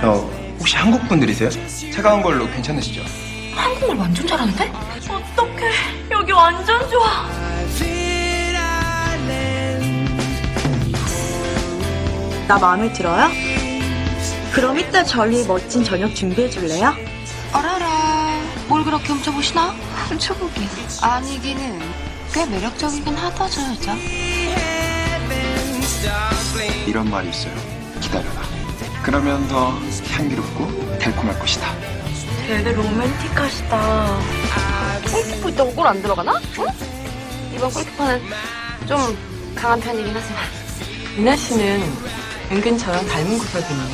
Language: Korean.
저 혹시 한국 분들이세요? 차가운 걸로 괜찮으시죠? 한국말 완전 잘하는데? 어떡해. 여기 완전 좋아. 나 마음에 들어요? 그럼 이따 저희 멋진 저녁 준비해 줄래요? 어라라. 뭘 그렇게 훔쳐보시나? 훔쳐보기. 아니기는 꽤 매력적이긴 하다, 저 여자. 이런 말이 있어요. 기다려라. 그러면 더 향기롭고 달콤할 것이다. 되게 로맨틱하시다. 골키퍼 있다고 골 안 들어가나? 응? 이번 골키퍼는 좀 강한 편이긴 하지만. 미나 씨는 은근 저랑 닮은 구석이 있네.